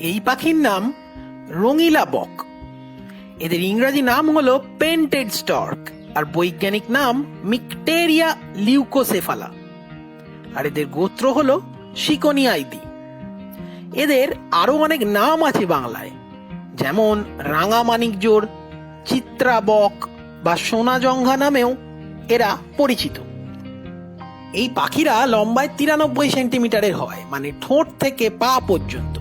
এই পাখির নাম রঙিলা বক। এদের ইংরাজি নাম হলো পেন্টেড স্টর্ক আর বৈজ্ঞানিক নাম মিকটেরিয়া লিউকোসেফালা। আর এদের গোত্র হলো শিকনিয়াইদি। এদের আরও অনেক নাম আছে বাংলায়, যেমন রাঙা মানিকজোর চিত্রা বক বা সোনা জঙ্ঘা নামেও এরা পরিচিত। এই পাখিরা লম্বায় তিরানব্বই সেন্টিমিটারের হয় মানে ঠোঁট থেকে পা পর্যন্ত।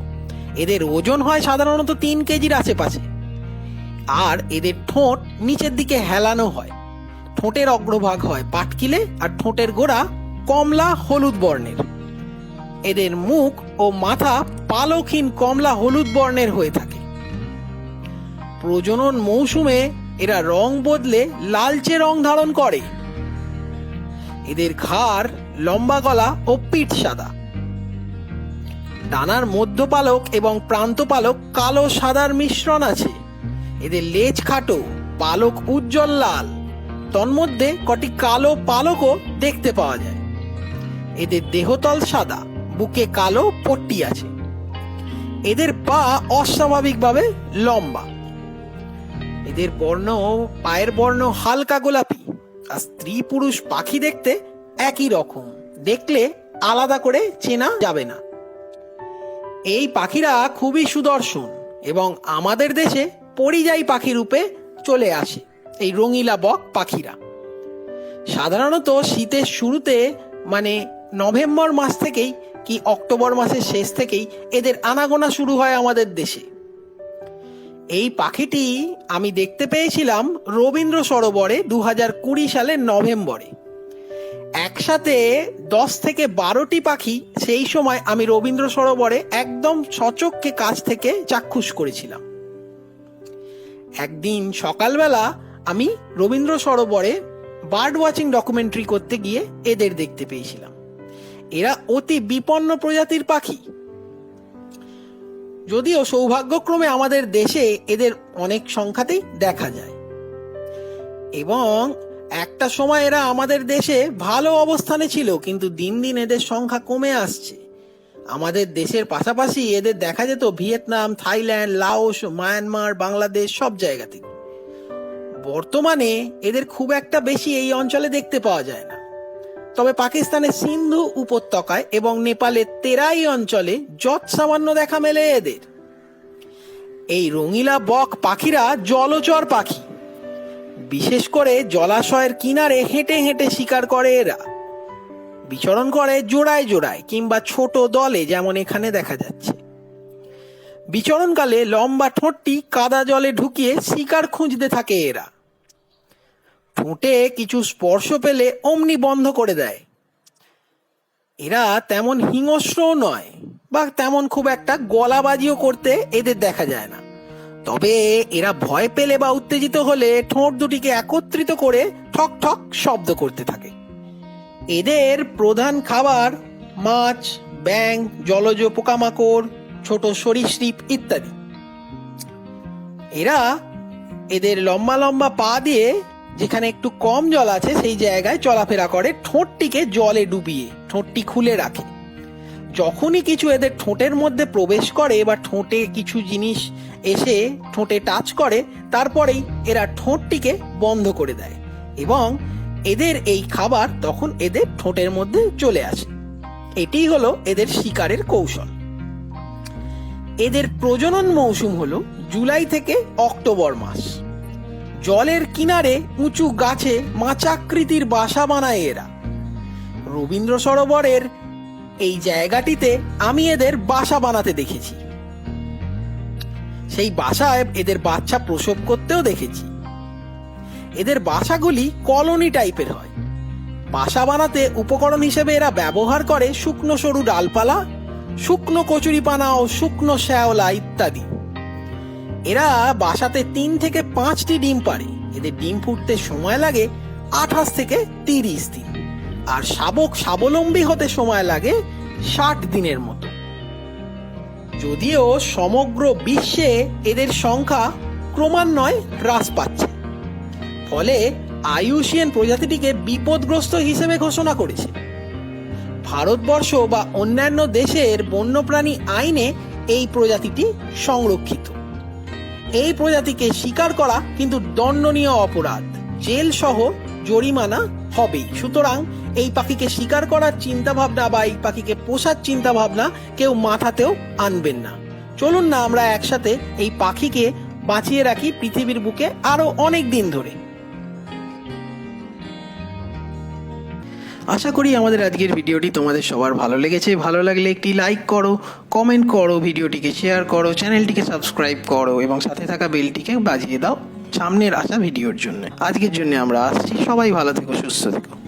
এদের ওজন হয় সাধারণত তিন কেজির আশেপাশে। আর এদের ঠোঁট নিচের দিকে হেলানো হয়। ঠোঁটের অগ্রভাগ হয় পাটকিলে আর ঠোঁটের গোড়া কমলা হলুদ বর্ণের। এদের মুখ ও মাথা পালকহীন কমলা হলুদ বর্ণের হয়ে থাকে। প্রজনন মৌসুমে এরা রং বদলে লালচে রং ধারণ করে। এদের ঘাড় লম্বা গলা ও পিঠ সাদা। ডানার মধ্যপালক এবং প্রান্তপালক কালো সাদার মিশ্রণ আছে। এদের লেজ খাটো, পালক উজ্জ্বল লাল। তন্মধ্যে কটি কালো পালকও দেখতে পাওয়া যায়। এদের দেহতল সাদা, বুকে কালো পট্টি আছে। এদের পা অস্বাভাবিকভাবে লম্বা। এদের বর্ণ পায়ের বর্ণ হালকা গোলাপি, আর স্ত্রী পুরুষ পাখি দেখতে একই রকম। দেখলে আলাদা করে চেনা যাবে না। এই পাখিরা খুবই সুদর্শন এবং আমাদের দেশে পরিযায়ী পাখি রূপে চলে আসে এই রঙিলা বক পাখিরা। সাধারণত শীতের শুরুতে মানে নভেম্বর মাস থেকেই কি অক্টোবর মাসের শেষ থেকেই এদের আনাগোনা শুরু হয় আমাদের দেশে। এই পাখিটি আমি দেখতে পেয়েছিলাম রবীন্দ্র সরোবরে দু হাজার কুড়ি সালের নভেম্বরে। একসাথে দশ থেকে বারোটি পাখি সেই সময় আমি রবীন্দ্র সরোবরে একদম সচককে কাছ থেকে চাক্ষুষ করেছিলাম। একদিন সকালবেলা আমি রবীন্দ্র সরোবরে বার্ড ওয়াচিং ডকুমেন্টারি করতে গিয়ে এদের দেখতে পেয়েছিলাম। এরা অতি বিপন্ন প্রজাতির পাখি। যদিও সৌভাগ্যক্রমে আমাদের দেশে এদের অনেক সংখ্যাতেই দেখা যায়। এবং একটা সময় এরা আমাদের দেশে ভালো অবস্থানে ছিল, কিন্তু দিন দিন এদের সংখ্যা কমে আসছে। আমাদের দেশের পাশাপাশি এদের দেখা যেত Vietnam, Thailand, Laos, Myanmar, Bangladesh, সব জায়গাতে বর্তমানে এদের খুব একটা বেশি এই অঞ্চলে দেখতে পাওয়া যায় না। তবে পাকিস্তানের সিন্ধু উপত্যকায় এবং নেপালের তেরাই অঞ্চলে যৎ সামান্য দেখা মেলে এদের। এই রঙিলা বক পাখিরা জলচর পাখি। বিশেষ করে জলাশয়ের কিনারে হেঁটে হেঁটে শিকার করে এরা। বিচরণ করে জোড়ায় জোড়ায় কিংবা ছোট দলে, যেমন এখানে দেখা যাচ্ছে। বিচরণকালে লম্বা ঠোঁটটি কাদা জলে ঢুকিয়ে শিকার খুঁজতে থাকে এরা। ঠোঁটে কিছু স্পর্শ পেলে অমনি বন্ধ করে দেয়। এরা তেমন হিংস্রও নয়, বা তেমন খুব একটা গলাবাজিও করতে এদের দেখা যায় না। তবে এরা ভয় পেলে বা উত্তেজিত হলে ঠোঁট দুটিকে একত্রিত করে ঠক ঠক শব্দ করতে থাকে। এদের প্রধান খাবার মাছ ব্যাং জলজ পোকামাকড়, ছোট সরীসৃপ ইত্যাদি। এরা এদের লম্বা লম্বা পা দিয়ে যেখানে একটু কম জল আছে সেই জায়গায় চলাফেরা করে, ঠোঁটটিকে জলে ডুবিয়ে, ঠোঁটটি খুলে রাখে। যখনই কিছু এদের ঠোঁটের মধ্যে প্রবেশ করে বা ঠোঁটে কিছু জিনিস এসে ঠোঁটে টাচ করে, তারপরেই এরা ঠোঁটটিকে বন্ধ করে দেয় এবং এদের এই খাবার তখন এদের ঠোঁটের মধ্যে চলে আসে। এটি হলো এদের শিকারের কৌশল। এদের প্রজনন মৌসুম হলো জুলাই থেকে অক্টোবর মাস। জলের কিনারে উঁচু গাছে মাচাকৃতির বাসা বানায় এরা। রবীন্দ্র সরোবরের এই জায়গাটিতে আমি এদের বাসা বানাতে দেখেছি। সেই বাসায় এদের বাচ্চা প্রসব করতেও দেখেছি। এদের বাসাগুলি কলোনি টাইপের হয়। বাসা বানাতে উপকরণ হিসেবে এরা ব্যবহার করে শুকনো সরু ডালপালা, শুকনো কচুরিপানা ও শুকনো শ্যাওলা ইত্যাদি। এরা বাসাতে তিন থেকে পাঁচটি ডিম পারে এদের ডিম ফুটতে সময় লাগে আঠাশ থেকে তিরিশ দিন। আর শাবক স্বাবলম্বী হতে সময় লাগে ষাট দিনের মতো। যদিও সমগ্র বিশ্বে এদের সংখ্যা ক্রমান্বয়ে হ্রাস পাচ্ছে। ফলে আইউসিএন প্রজাতিটিকে বিপদগ্রস্ত হিসেবে ঘোষণা করেছে। ভারতবর্ষ বা অন্যান্য দেশের বন্যপ্রাণী আইনে এই প্রজাতিটি সংরক্ষিত। এই প্রজাতিকে শিকার করা কিন্তু দণ্ডনীয় অপরাধ। জেল সহ জরিমানা হবেই। সুতরাং এই পাখিকে শিকার করার চিন্তা ভাবনা বা এই পাখিকে পোষার চিন্তা ভাবনা কেউ মাথাতেও আনবেন না। চলুন না আমরা একসাথে এই পাখিকে বাঁচিয়ে রাখি পৃথিবীর বুকে আরও অনেক দিন ধরে। আশা করি আমাদের আজকের ভিডিওটি তোমাদের সবার ভালো লেগেছে। ভালো লাগলে একটি লাইক করো, কমেন্ট করো, ভিডিওটিকে শেয়ার করো, চ্যানেলটিকে সাবস্ক্রাইব করো এবং সাথে থাকা বেলটিকে বাজিয়ে দাও। সামনের আসা ভিডিওর জন্য। আজকের জন্য আমরা আসছি। সবাই ভালো থেকো সুস্থ থেকো।